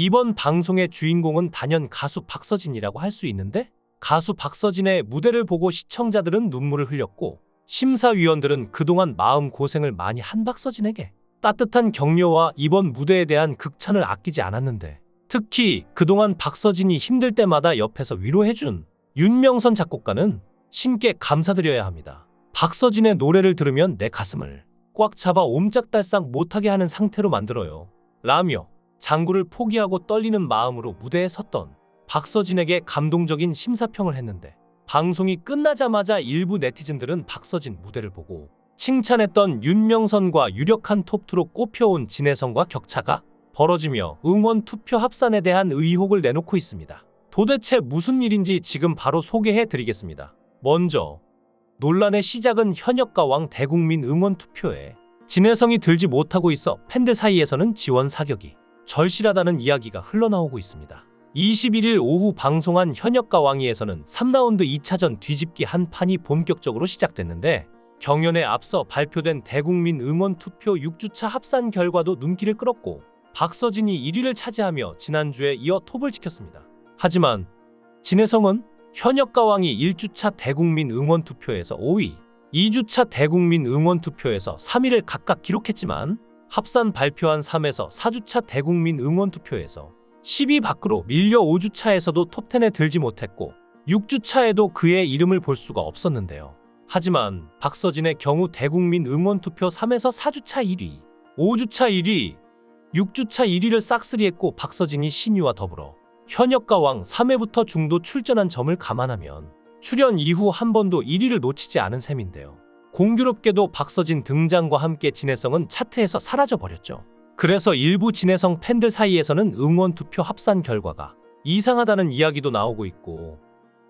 이번 방송의 주인공은 단연 가수 박서진이라고 할 수 있는데 가수 박서진의 무대를 보고 시청자들은 눈물을 흘렸고 심사위원들은 그동안 마음 고생을 많이 한 박서진에게 따뜻한 격려와 이번 무대에 대한 극찬을 아끼지 않았는데 특히 그동안 박서진이 힘들 때마다 옆에서 위로해준 윤명선 작곡가는 신께 감사드려야 합니다. 박서진의 노래를 들으면 내 가슴을 꽉 잡아 옴짝달싹 못하게 하는 상태로 만들어요. 라며 장구를 포기하고 떨리는 마음으로 무대에 섰던 박서진에게 감동적인 심사평을 했는데 방송이 끝나자마자 일부 네티즌들은 박서진 무대를 보고 칭찬했던 윤명선과 유력한 톱2로 꼽혀온 진혜성과 격차가 벌어지며 응원 투표 합산에 대한 의혹을 내놓고 있습니다. 도대체 무슨 일인지 지금 바로 소개해 드리겠습니다. 먼저 논란의 시작은 현역가 왕 대국민 응원 투표에 진혜성이 들지 못하고 있어 팬들 사이에서는 지원 사격이 절실하다는 이야기가 흘러나오고 있습니다. 21일 오후 방송한 현역가왕위에서는 3라운드 2차전 뒤집기 한 판이 본격적으로 시작됐는데 경연에 앞서 발표된 대국민 응원 투표 6주차 합산 결과도 눈길을 끌었고 박서진이 1위를 차지하며 지난주에 이어 톱을 지켰습니다. 하지만 진혜성은 현역가 왕이 1주차 대국민 응원 투표에서 5위, 2주차 대국민 응원 투표에서 3위를 각각 기록했지만 합산 발표한 3에서 4주차 대국민 응원 투표에서 10위 밖으로 밀려 5주차에서도 톱10에 들지 못했고 6주차에도 그의 이름을 볼 수가 없었는데요. 하지만 박서진의 경우 대국민 응원 투표 3에서 4주차 1위, 5주차 1위, 6주차 1위를 싹쓸이했고 박서진이 신유와 더불어 현역가 왕 3회부터 중도 출전한 점을 감안하면 출연 이후 한 번도 1위를 놓치지 않은 셈인데요. 공교롭게도 박서진 등장과 함께 진혜성은 차트에서 사라져 버렸죠. 그래서 일부 진혜성 팬들 사이에서는 응원 투표 합산 결과가 이상하다는 이야기도 나오고 있고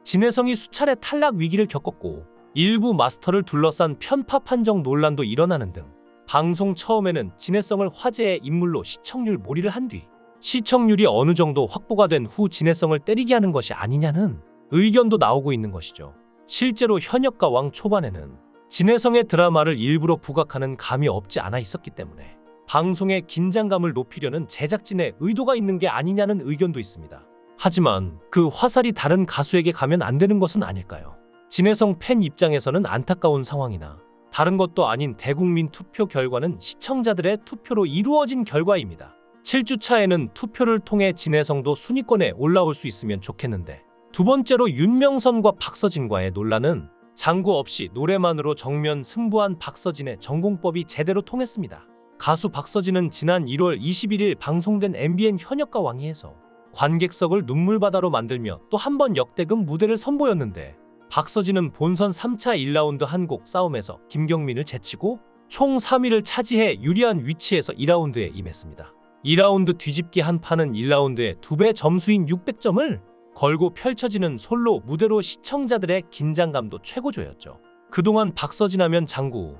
진혜성이 수차례 탈락 위기를 겪었고 일부 마스터를 둘러싼 편파 판정 논란도 일어나는 등 방송 처음에는 진혜성을 화제의 인물로 시청률 몰이를 한 뒤 시청률이 어느 정도 확보가 된 후 진혜성을 때리게 하는 것이 아니냐는 의견도 나오고 있는 것이죠. 실제로 현역가 왕 초반에는 진혜성의 드라마를 일부러 부각하는 감이 없지 않아 있었기 때문에 방송의 긴장감을 높이려는 제작진의 의도가 있는 게 아니냐는 의견도 있습니다. 하지만 그 화살이 다른 가수에게 가면 안 되는 것은 아닐까요? 진혜성 팬 입장에서는 안타까운 상황이나 다른 것도 아닌 대국민 투표 결과는 시청자들의 투표로 이루어진 결과입니다. 7주차에는 투표를 통해 진혜성도 순위권에 올라올 수 있으면 좋겠는데 두 번째로 윤명선과 박서진과의 논란은 장구 없이 노래만으로 정면 승부한 박서진의 전공법이 제대로 통했습니다. 가수 박서진은 지난 1월 21일 방송된 MBN 현역가 왕위에서 관객석을 눈물바다로 만들며 또 한 번 역대급 무대를 선보였는데 박서진은 본선 3차 1라운드 한 곡 싸움에서 김경민을 제치고 총 3위를 차지해 유리한 위치에서 2라운드에 임했습니다. 2라운드 뒤집기 한 판은 1라운드의 2배 점수인 600점을 걸고 펼쳐지는 솔로 무대로 시청자들의 긴장감도 최고조였죠. 그동안 박서진 하면 장구,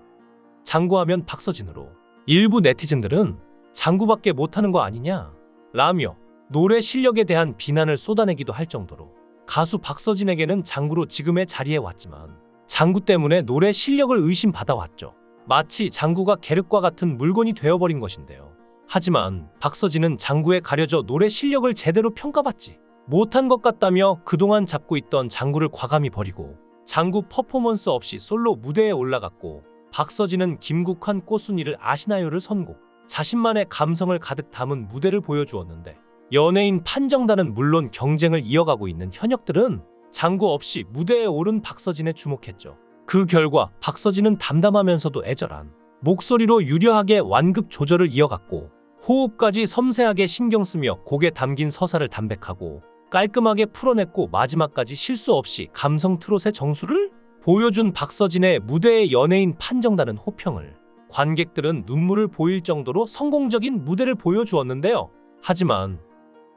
장구하면 박서진으로 일부 네티즌들은 장구밖에 못하는 거 아니냐? 라며 노래 실력에 대한 비난을 쏟아내기도 할 정도로 가수 박서진에게는 장구로 지금의 자리에 왔지만 장구 때문에 노래 실력을 의심받아왔죠. 마치 장구가 계륵과 같은 물건이 되어버린 것인데요. 하지만 박서진은 장구에 가려져 노래 실력을 제대로 평가받지 못한 것 같다며 그동안 잡고 있던 장구를 과감히 버리고 장구 퍼포먼스 없이 솔로 무대에 올라갔고 박서진은 김국환 꽃순이를 아시나요를 선곡 자신만의 감성을 가득 담은 무대를 보여주었는데 연예인 판정단은 물론 경쟁을 이어가고 있는 현역들은 장구 없이 무대에 오른 박서진에 주목했죠. 그 결과 박서진은 담담하면서도 애절한 목소리로 유려하게 완급 조절을 이어갔고 호흡까지 섬세하게 신경 쓰며 곡에 담긴 서사를 담백하고 깔끔하게 풀어냈고 마지막까지 실수 없이 감성 트롯의 정수를 보여준 박서진의 무대의 연예인 판정단은 호평을 관객들은 눈물을 보일 정도로 성공적인 무대를 보여주었는데요. 하지만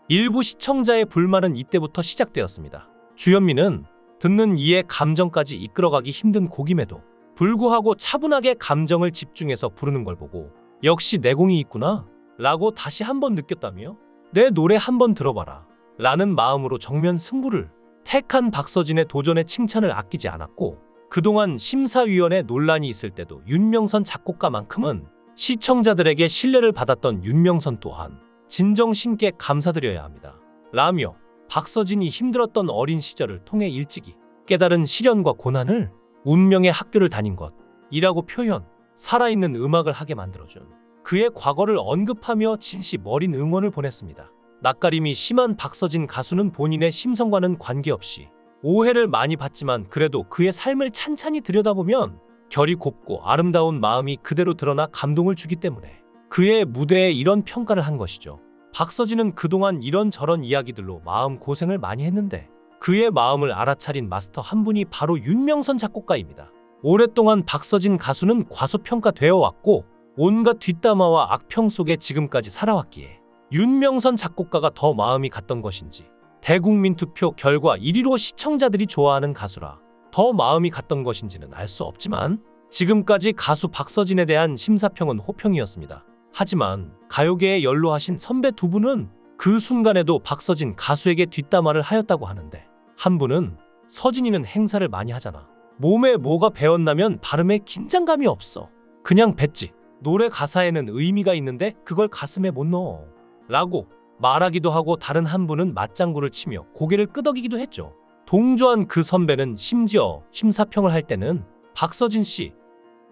일부 시청자의 불만은 이때부터 시작되었습니다. 주현미는 듣는 이의 감정까지 이끌어가기 힘든 곡임에도 불구하고 차분하게 감정을 집중해서 부르는 걸 보고 역시 내공이 있구나 라고 다시 한번 느꼈다며 내 노래 한번 들어봐라 라는 마음으로 정면 승부를 택한 박서진의 도전에 칭찬을 아끼지 않았고 그동안 심사위원회 논란이 있을 때도 윤명선 작곡가만큼은 시청자들에게 신뢰를 받았던 윤명선 또한 진정 신께 감사드려야 합니다. 라며 박서진이 힘들었던 어린 시절을 통해 일찍이 깨달은 시련과 고난을 운명의 학교를 다닌 것이라고 표현, 살아있는 음악을 하게 만들어준 그의 과거를 언급하며 진시 머린 응원을 보냈습니다. 낯가림이 심한 박서진 가수는 본인의 심성과는 관계없이 오해를 많이 받지만 그래도 그의 삶을 찬찬히 들여다보면 결이 곱고 아름다운 마음이 그대로 드러나 감동을 주기 때문에 그의 무대에 이런 평가를 한 것이죠. 박서진은 그동안 이런저런 이야기들로 마음 고생을 많이 했는데 그의 마음을 알아차린 마스터 한 분이 바로 윤명선 작곡가입니다. 오랫동안 박서진 가수는 과소평가되어 왔고 온갖 뒷담화와 악평 속에 지금까지 살아왔기에 윤명선 작곡가가 더 마음이 갔던 것인지 대국민 투표 결과 1위로 시청자들이 좋아하는 가수라 더 마음이 갔던 것인지는 알 수 없지만 지금까지 가수 박서진에 대한 심사평은 호평이었습니다. 하지만 가요계에 연로하신 선배 두 분은 그 순간에도 박서진 가수에게 뒷담화를 하였다고 하는데 한 분은 서진이는 행사를 많이 하잖아. 몸에 뭐가 배었나면 발음에 긴장감이 없어. 그냥 뱉지. 노래 가사에는 의미가 있는데 그걸 가슴에 못 넣어. 라고 말하기도 하고 다른 한 분은 맞장구를 치며 고개를 끄덕이기도 했죠. 동조한 그 선배는 심지어 심사평을 할 때는 박서진 씨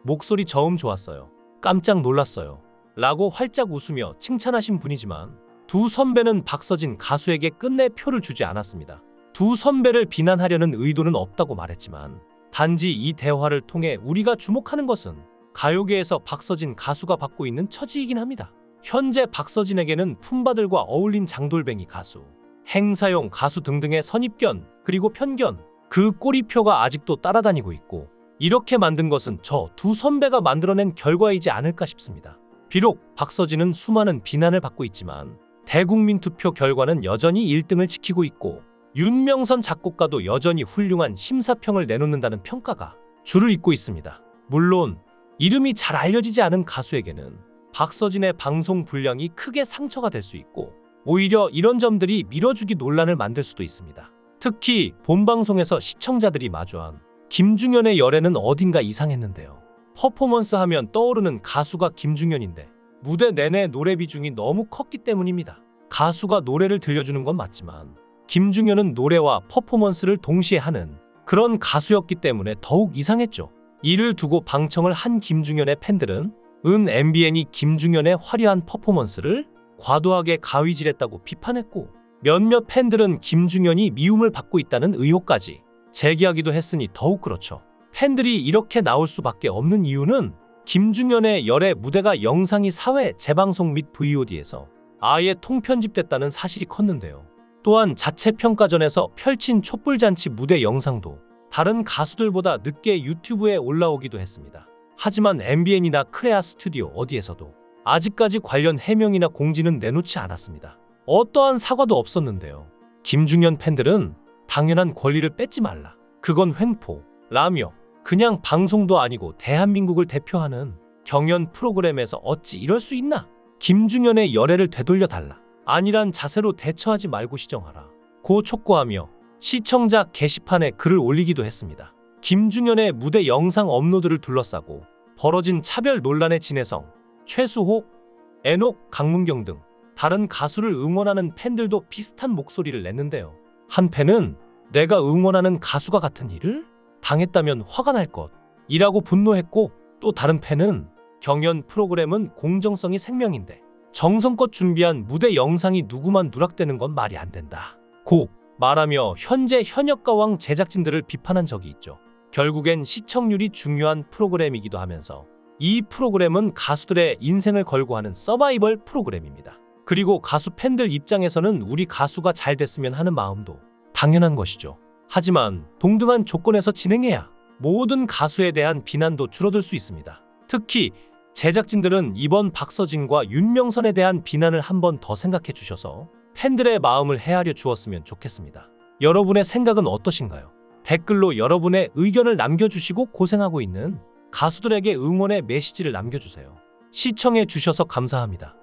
목소리 저음 좋았어요. 깜짝 놀랐어요. 라고 활짝 웃으며 칭찬하신 분이지만 두 선배는 박서진 가수에게 끝내 표를 주지 않았습니다. 두 선배를 비난하려는 의도는 없다고 말했지만 단지 이 대화를 통해 우리가 주목하는 것은 가요계에서 박서진 가수가 받고 있는 처지이긴 합니다. 현재 박서진에게는 품바들과 어울린 장돌뱅이 가수, 행사용 가수 등등의 선입견 그리고 편견 그 꼬리표가 아직도 따라다니고 있고 이렇게 만든 것은 저 두 선배가 만들어낸 결과이지 않을까 싶습니다. 비록 박서진은 수많은 비난을 받고 있지만 대국민 투표 결과는 여전히 1등을 지키고 있고 윤명선 작곡가도 여전히 훌륭한 심사평을 내놓는다는 평가가 줄을 잇고 있습니다. 물론 이름이 잘 알려지지 않은 가수에게는 박서진의 방송 분량이 크게 상처가 될 수 있고 오히려 이런 점들이 밀어주기 논란을 만들 수도 있습니다. 특히 본 방송에서 시청자들이 마주한 김중현의 열애는 어딘가 이상했는데요. 퍼포먼스 하면 떠오르는 가수가 김중현인데 무대 내내 노래 비중이 너무 컸기 때문입니다. 가수가 노래를 들려주는 건 맞지만 김중현은 노래와 퍼포먼스를 동시에 하는 그런 가수였기 때문에 더욱 이상했죠. 이를 두고 방청을 한 김중현의 팬들은 은 MBN이 김중현의 화려한 퍼포먼스를 과도하게 가위질했다고 비판했고 몇몇 팬들은 김중현이 미움을 받고 있다는 의혹까지 제기하기도 했으니 더욱 그렇죠. 팬들이 이렇게 나올 수밖에 없는 이유는 김중현의 열애 무대가 영상이 사회 재방송 및 VOD에서 아예 통편집됐다는 사실이 컸는데요. 또한 자체 평가전에서 펼친 촛불잔치 무대 영상도 다른 가수들보다 늦게 유튜브에 올라오기도 했습니다. 하지만 MBN이나 크레아 스튜디오 어디에서도 아직까지 관련 해명이나 공지는 내놓지 않았습니다. 어떠한 사과도 없었는데요. 김중현 팬들은 당연한 권리를 뺏지 말라. 그건 횡포, 라며 그냥 방송도 아니고 대한민국을 대표하는 경연 프로그램에서 어찌 이럴 수 있나? 김중현의 열애를 되돌려 달라. 아니란 자세로 대처하지 말고 시정하라. 고 촉구하며 시청자 게시판에 글을 올리기도 했습니다. 김중현의 무대 영상 업로드를 둘러싸고 벌어진 차별 논란의 진해성, 최수호, 애녹, 강문경 등 다른 가수를 응원하는 팬들도 비슷한 목소리를 냈는데요. 한 팬은 내가 응원하는 가수가 같은 일을 당했다면 화가 날 것. 이라고 분노했고 또 다른 팬은 경연 프로그램은 공정성이 생명인데 정성껏 준비한 무대 영상이 누구만 누락되는 건 말이 안 된다. 고 말하며 현재 현역 가왕 제작진들을 비판한 적이 있죠. 결국엔 시청률이 중요한 프로그램이기도 하면서 이 프로그램은 가수들의 인생을 걸고 하는 서바이벌 프로그램입니다. 그리고 가수 팬들 입장에서는 우리 가수가 잘 됐으면 하는 마음도 당연한 것이죠. 하지만 동등한 조건에서 진행해야 모든 가수에 대한 비난도 줄어들 수 있습니다. 특히 제작진들은 이번 박서진과 윤명선에 대한 비난을 한 번 더 생각해 주셔서 팬들의 마음을 헤아려 주었으면 좋겠습니다. 여러분의 생각은 어떠신가요? 댓글로 여러분의 의견을 남겨주시고 고생하고 있는 가수들에게 응원의 메시지를 남겨주세요. 시청해 주셔서 감사합니다.